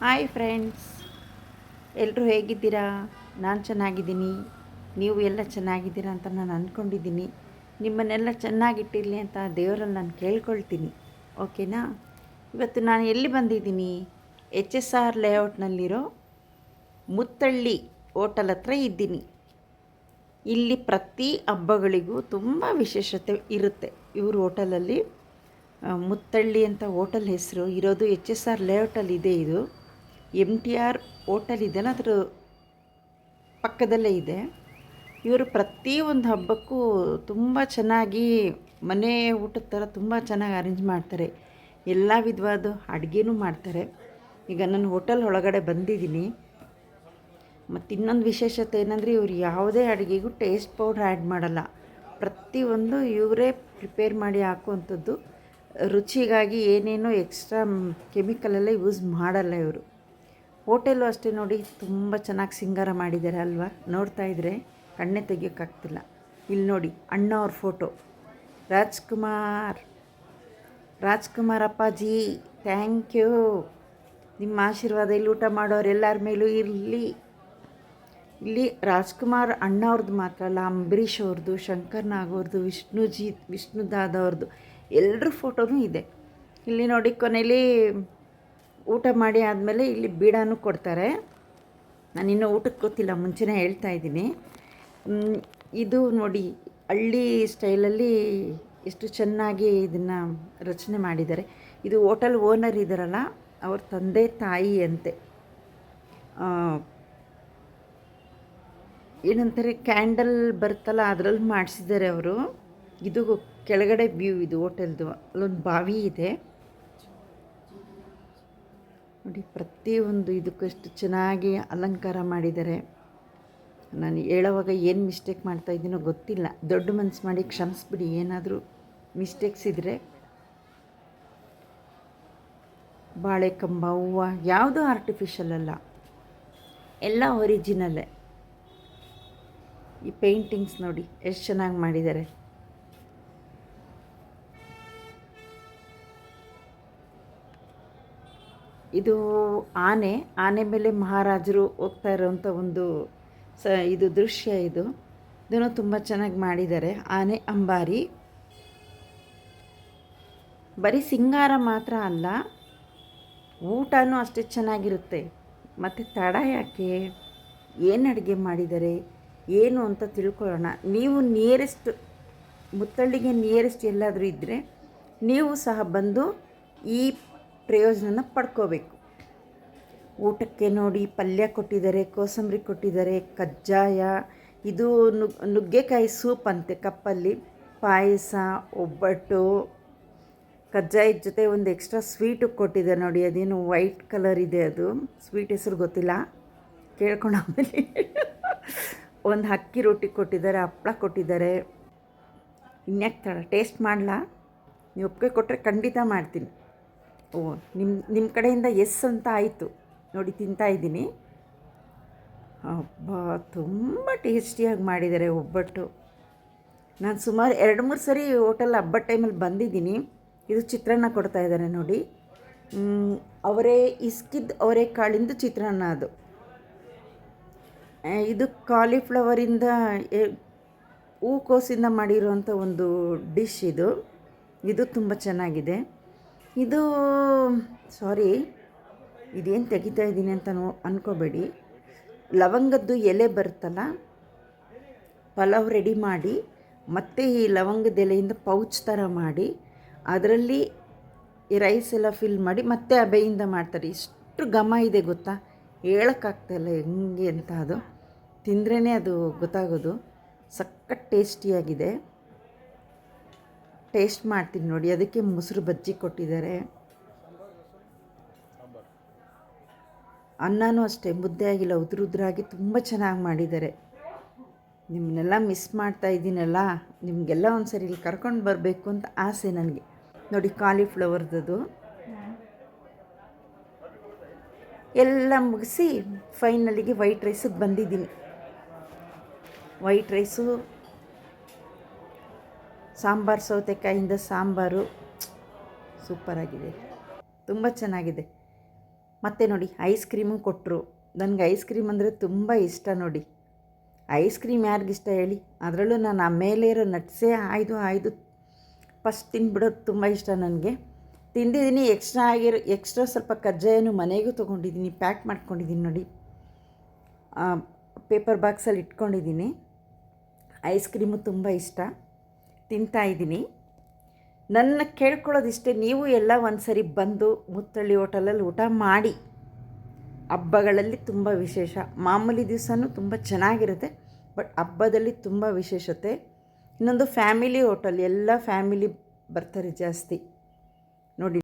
Hi friends ಎಲ್ಲರೂ ಹೇಗಿದ್ದೀರಾ? ನಾನು ಚೆನ್ನಾಗಿದ್ದೀನಿ. ನೀವು ಎಲ್ಲ ಚೆನ್ನಾಗಿದ್ದೀರಾ ಅಂತ ನಾನು ಅಂದ್ಕೊಂಡಿದ್ದೀನಿ ನಿಮ್ಮನ್ನೆಲ್ಲ ಚೆನ್ನಾಗಿಟ್ಟಿರಲಿ ಅಂತ ದೇವರಲ್ಲಿ ನಾನು ಕೇಳ್ಕೊಳ್ತೀನಿ. ಓಕೆನಾ? ಇವತ್ತು ನಾನು ಎಲ್ಲಿ ಬಂದಿದ್ದೀನಿ? ಎಚ್ ಎಸ್ ಆರ್ ಲೇಔಟ್ನಲ್ಲಿರೋ ಮುತ್ತಳ್ಳಿ ಹೋಟೆಲ್ ಹತ್ರ ಇದ್ದೀನಿ. ಇಲ್ಲಿ ಪ್ರತಿ ಹಬ್ಬಗಳಿಗೂ ತುಂಬ ವಿಶೇಷತೆ ಇರುತ್ತೆ. ಇವ್ರ ಹೋಟೆಲಲ್ಲಿ ಮುತ್ತಳ್ಳಿ ಅಂತ ಹೋಟೆಲ್ ಹೆಸರು ಇರೋದು ಎಚ್ ಎಸ್ ಆರ್ ಲೇಔಟಲ್ಲಿ ಇದೆ ಇದು. ಎಂ ಟಿ ಆರ್ ಹೋಟೆಲ್ ಇದೆಯಲ್ಲ ಅದ್ರ ಪಕ್ಕದಲ್ಲೇ ಇದೆ. ಇವರು ಪ್ರತಿ ಒಂದು ಹಬ್ಬಕ್ಕೂ ತುಂಬ ಚೆನ್ನಾಗಿ ಮನೆ ಊಟದ ಥರ ತುಂಬ ಚೆನ್ನಾಗಿ ಅರೇಂಜ್ ಮಾಡ್ತಾರೆ. ಎಲ್ಲ ವಿಧವಾದ ಅಡುಗೆನೂ ಮಾಡ್ತಾರೆ. ಈಗ ನಾನು ಹೋಟೆಲ್ ಒಳಗಡೆ ಬಂದಿದ್ದೀನಿ. ಮತ್ತು ಇನ್ನೊಂದು ವಿಶೇಷತೆ ಏನಂದರೆ ಇವರು ಯಾವುದೇ ಅಡುಗೆಗೂ ಟೇಸ್ಟ್ ಪೌಡ್ರ್ ಆ್ಯಡ್ ಮಾಡಲ್ಲ. ಪ್ರತಿಯೊಂದು ಇವರೇ ಪ್ರಿಪೇರ್ ಮಾಡಿ ಹಾಕುವಂಥದ್ದು. ರುಚಿಗಾಗಿ ಏನೇನೋ ಎಕ್ಸ್ಟ್ರಾ ಕೆಮಿಕಲೆಲ್ಲ ಯೂಸ್ ಮಾಡಲ್ಲ ಇವರು. ಹೋಟೆಲು ಅಷ್ಟೇ ನೋಡಿ ತುಂಬ ಚೆನ್ನಾಗಿ ಸಿಂಗಾರ ಮಾಡಿದ್ದಾರೆ ಅಲ್ವಾ? ನೋಡ್ತಾ ಇದ್ದರೆ ಕಣ್ಣೆ ತೆಗಿಯೋಕ್ಕಾಗ್ತಿಲ್ಲ. ಇಲ್ಲಿ ನೋಡಿ, ಅಣ್ಣ ಅವ್ರ ಫೋಟೋ ರಾಜ್ಕುಮಾರ್. ರಾಜ್ಕುಮಾರ್ ಅಪ್ಪಾಜಿ ಥ್ಯಾಂಕ್ ಯು ನಿಮ್ಮ ಆಶೀರ್ವಾದ, ಇಲ್ಲಿ ಊಟ ಮಾಡೋರು ಎಲ್ಲರ ಮೇಲೂ ಇರಲಿ. ಇಲ್ಲಿ ರಾಜ್ಕುಮಾರ್ ಅಣ್ಣ ಅವ್ರದ್ದು ಮಾತ್ರ ಅಲ್ಲ, ಅಂಬರೀಷ್ ಅವ್ರದ್ದು ಶಂಕರ್ ಅವ್ರದ್ದು ವಿಷ್ಣುಜಿ ವಿಷ್ಣುದಾದವ್ರದ್ದು ಎಲ್ಲರ ಫೋಟೋನೂ ಇದೆ. ಇಲ್ಲಿ ನೋಡಿ ಕೊನೆಯಲ್ಲಿ ಊಟ ಮಾಡಿ ಆದಮೇಲೆ ಇಲ್ಲಿ ಬೀಡಾನು ಕೊಡ್ತಾರೆ. ನಾನು ಇನ್ನೂ ಊಟಕ್ಕೆ ಗೊತ್ತಿಲ್ಲ, ಮುಂಚೆನೇ ಹೇಳ್ತಾ ಇದ್ದೀನಿ. ಇದು ನೋಡಿ, ಹಳ್ಳಿ ಸ್ಟೈಲಲ್ಲಿ ಎಷ್ಟು ಚೆನ್ನಾಗಿ ಇದನ್ನು ರಚನೆ ಮಾಡಿದ್ದಾರೆ. ಇದು ಹೋಟೆಲ್ ಓನರ್ ಇದ್ದಾರಲ್ಲ ಅವ್ರ ತಂದೆ ತಾಯಿ ಅಂತೆ. ಏನಂತಾರೆ, ಕ್ಯಾಂಡಲ್ ಬರುತ್ತಲ್ಲ, ಅದರಲ್ಲಿ ಮಾಡಿಸಿದ್ದಾರೆ ಅವರು. ಇದು ಕೆಳಗಡೆ ವ್ಯೂ, ಇದು ಹೋಟೆಲ್ದು, ಅಲ್ಲೊಂದು ಬಾವಿ ಇದೆ. ನೋಡಿ, ಪ್ರತಿಯೊಂದು ಇದಕ್ಕೂ ಎಷ್ಟು ಚೆನ್ನಾಗಿ ಅಲಂಕಾರ ಮಾಡಿದ್ದಾರೆ. ನಾನು ಹೇಳೋವಾಗ ಏನು ಮಿಸ್ಟೇಕ್ ಮಾಡ್ತಾ ಇದ್ದೀನೋ ಗೊತ್ತಿಲ್ಲ. ದೊಡ್ಡ ಮನಸ್ಸು ಮಾಡಿ ಕ್ಷಮಿಸ್ಬಿಡಿ, ಏನಾದರೂ ಮಿಸ್ಟೇಕ್ಸ್ ಇದ್ದರೆ ಬಾಳೆ ಕಂಬ ಹೂವು, ಯಾವುದೂ ಆರ್ಟಿಫಿಷಲ್ ಅಲ್ಲ. ಎಲ್ಲ ಒರಿಜಿನಲ್ಲೇ ಈ ಪೇಂಟಿಂಗ್ಸ್ ನೋಡಿ, ಎಷ್ಟು ಚೆನ್ನಾಗಿ ಮಾಡಿದ್ದಾರೆ. ಇದು ಆನೆ ಆನೆ ಮೇಲೆ ಮಹಾರಾಜರು ಹೋಗ್ತಾ ಇರೋವಂಥ ಒಂದು ಸ, ಇದು ದೃಶ್ಯ ಇದು. ಇದನ್ನು ತುಂಬ ಚೆನ್ನಾಗಿ ಮಾಡಿದ್ದಾರೆ. ಆನೆ ಅಂಬಾರಿ. ಬರೀ ಸಿಂಗಾರ ಮಾತ್ರ ಅಲ್ಲ, ಊಟನೂ ಅಷ್ಟೇ ಚೆನ್ನಾಗಿರುತ್ತೆ. ಮತ್ತು ತಡ ಯಾಕೆ? ಏನು ಅಡುಗೆ ಮಾಡಿದ್ದಾರೆ? ಏನು ಅಂತ ತಿಳ್ಕೊಳ್ಳೋಣ. ನೀವು ನಿಯರೆಸ್ಟ್ ಮುತ್ತಳ್ಳಿಗೆ ನಿಯರೆಸ್ಟ್ ಎಲ್ಲಾದರೂ ಇದ್ದರೆ ನೀವು ಸಹ ಬಂದು ಈ ಪ್ರಯೋಜನನ ಪಡ್ಕೋಬೇಕು. ಊಟಕ್ಕೆ ನೋಡಿ, ಪಲ್ಯ ಕೊಟ್ಟಿದ್ದಾರೆ, ಕೋಸಂಬರಿ ಕೊಟ್ಟಿದ್ದಾರೆ, ಕಜ್ಜಾಯ, ಇದು ನುಗ್, ನುಗ್ಗೆಕಾಯಿ ಸೂಪ್ ಅಂತೆ ಕಪ್ಪಲ್ಲಿ. ಪಾಯಸ, ಒಬ್ಬಟ್ಟು ಕಜ್ಜಾಯದ ಜೊತೆ ಒಂದು ಎಕ್ಸ್ಟ್ರಾ ಸ್ವೀಟು ಕೊಟ್ಟಿದ್ದಾರೆ ನೋಡಿ, ಅದೇನು ವೈಟ್ ಕಲರ್ ಇದೆ ಅದು. ಸ್ವೀಟ್ ಹೆಸರು ಗೊತ್ತಿಲ್ಲ. ಕೇಳ್ಕೊಂಡು ಆಮೇಲೆ ಒಂದು ಅಕ್ಕಿ ರೊಟ್ಟಿ ಕೊಟ್ಟಿದ್ದಾರೆ ಹಪ್ಪಳ ಕೊಟ್ಟಿದ್ದಾರೆ. ಇನ್ಯಾಕೆ ತಡ ಟೇಸ್ಟ್ ಮಾಡಲಾ? ನೀವು ಒಪ್ಪಿಗೆ ಕೊಟ್ಟರೆ ಖಂಡಿತ ಮಾಡ್ತೀನಿ. ಓ ನಿಮ್ಮ ನಿಮ್ಮ ಕಡೆಯಿಂದ ಎಸ್ ಅಂತ ಆಯಿತು. ನೋಡಿ, ತಿಂತಾ ಇದ್ದೀನಿ. ಅಬ್ಬಾ, ತುಂಬ ಟೇಸ್ಟಿಯಾಗಿ ಮಾಡಿದ್ದಾರೆ ಒಬ್ಬಟ್ಟು. ನಾನು ಸುಮಾರು ಎರಡು, ಮೂರು ಸರಿ ಹೋಟೆಲ್ ಹಬ್ಬದ ಟೈಮಲ್ಲಿ ಬಂದಿದ್ದೀನಿ. ಇದು ಚಿತ್ರಾನ್ನ ಕೊಡ್ತಾ ಇದ್ದಾರೆ ನೋಡಿ. ಅವರೇ ಇಸ್ಕಿದ್ದು ಅವರೇ ಕಾಳಿಂದ ಚಿತ್ರಾನ್ನ ಅದು. ಇದು ಕಾಲಿಫ್ಲವರಿಂದ ಹೂಕೋಸಿಂದ ಮಾಡಿರುವಂಥ ಒಂದು ಡಿಶ್ ಇದು. ಇದು ತುಂಬ ಚೆನ್ನಾಗಿದೆ. ಇದು ಸಾರಿ ಇದೇನು ತೆಗಿತಾ ಇದ್ದೀನಿ ಅಂತ ನೋ ಅಂದ್ಕೋಬೇಡಿ ಲವಂಗದ್ದು ಎಲೆ ಬರುತ್ತಲ್ಲ, ಪಲಾವ್ ರೆಡಿ ಮಾಡಿ, ಮತ್ತೆ ಈ ಲವಂಗದ ಎಲೆಯಿಂದ ಪೌಚ್ ಥರ ಮಾಡಿ, ಅದರಲ್ಲಿ ಈ ರೈಸ್ ಎಲ್ಲ ಫಿಲ್ ಮಾಡಿ, ಮತ್ತೆ ಅಬೆಯಿಂದ ಮಾಡ್ತಾರೆ. ಇಷ್ಟು ಘಮ ಇದೆ ಗೊತ್ತಾ? ಹೇಳೋಕ್ಕಾಗ್ತಾಯಿಲ್ಲ ಹೆಂಗೆ ಅಂತ ಅದು. ತಿಂದ್ರೇ ಅದು ಗೊತ್ತಾಗೋದು. ಸಕ್ಕತ್ ಟೇಸ್ಟಿಯಾಗಿದೆ ಟೇಸ್ಟ್ ಮಾಡ್ತೀನಿ ನೋಡಿ, ಅದಕ್ಕೆ ಮೊಸರು ಬಜ್ಜಿ ಕೊಟ್ಟಿದ್ದಾರೆ. ಅನ್ನನೂ ಅಷ್ಟೇ, ಮುದ್ದೆ ಆಗಿಲ್ಲ, ಉದುರು ಉದುರಾಗಿ ತುಂಬ ಚೆನ್ನಾಗಿ ಮಾಡಿದ್ದಾರೆ. ನಿಮ್ಮನ್ನೆಲ್ಲ ಮಿಸ್ ಮಾಡ್ತಾ ಇದ್ದೀನಲ್ಲ, ನಿಮಗೆಲ್ಲ ಒಂದು ಸರಿ ಇಲ್ಲಿ ಕರ್ಕೊಂಡು ಬರಬೇಕು ಅಂತ ಆಸೆ ನನಗೆ. ನೋಡಿ ಕಾಲಿಫ್ಲವರ್ದದು ಎಲ್ಲ ಮುಗಿಸಿ ಫೈನಲಿಗೆ ವೈಟ್ ರೈಸಿಗೆ ಬಂದಿದ್ದೀನಿ. ವೈಟ್ ರೈಸು ಸಾಂಬಾರು, ಸೌತೆಕಾಯಿಂದ ಸಾಂಬಾರು. ಸೂಪರಾಗಿದೆ ತುಂಬ ಚೆನ್ನಾಗಿದೆ. ಮತ್ತು ನೋಡಿ, ಐಸ್ ಕ್ರೀಮು ಕೊಟ್ಟರು ನನಗೆ ಐಸ್ ಕ್ರೀಮ್ ಅಂದರೆ ತುಂಬ ಇಷ್ಟ ನೋಡಿ. ಐಸ್ ಕ್ರೀಮ್ ಯಾರಿಗಿಷ್ಟ ಹೇಳಿ? ಅದರಲ್ಲೂ ನಾನು ಆ ಮೇಲೆ ಇರೋ ನಟ್ಸೇ ಆಯ್ದು ಆಯ್ದು ಫಸ್ಟ್ ತಿಂದ್ಬಿಡೋದು ತುಂಬ ಇಷ್ಟ ನನಗೆ. ತಿಂದಿದ್ದೀನಿ, ಎಕ್ಸ್ಟ್ರಾ ಆಗಿರೋ ಎಕ್ಸ್ಟ್ರಾ ಸ್ವಲ್ಪ ಕಜ್ಜಾಯನು ಮನೆಗೂ ತೊಗೊಂಡಿದ್ದೀನಿ, ಪ್ಯಾಕ್ ಮಾಡ್ಕೊಂಡಿದ್ದೀನಿ ನೋಡಿ. ಪೇಪರ್ ಬಾಕ್ಸಲ್ಲಿ ಇಟ್ಕೊಂಡಿದ್ದೀನಿ. ಐಸ್ ಕ್ರೀಮು ತುಂಬ ಇಷ್ಟ. ತಿಂತಾಯಿದ್ದೀನಿ ನನ್ನ ಕೇಳ್ಕೊಳ್ಳೋದಿಷ್ಟೇ ನೀವು ಎಲ್ಲ ಒಂದು ಸರಿ ಬಂದು ಮುತ್ತಳ್ಳಿ ಹೋಟೆಲಲ್ಲಿ ಊಟ ಮಾಡಿ. ಹಬ್ಬಗಳಲ್ಲಿ ತುಂಬ ವಿಶೇಷ. ಮಾಮೂಲಿ ದಿವಸನೂ ತುಂಬ ಚೆನ್ನಾಗಿರುತ್ತೆ, ಬಟ್ ಹಬ್ಬದಲ್ಲಿ ತುಂಬ ವಿಶೇಷತೆ. ಇನ್ನೊಂದು ಫ್ಯಾಮಿಲಿ ಹೋಟೆಲ್, ಎಲ್ಲ ಫ್ಯಾಮಿಲಿ ಬರ್ತಾರೆ ಜಾಸ್ತಿ. ನೋಡಿ.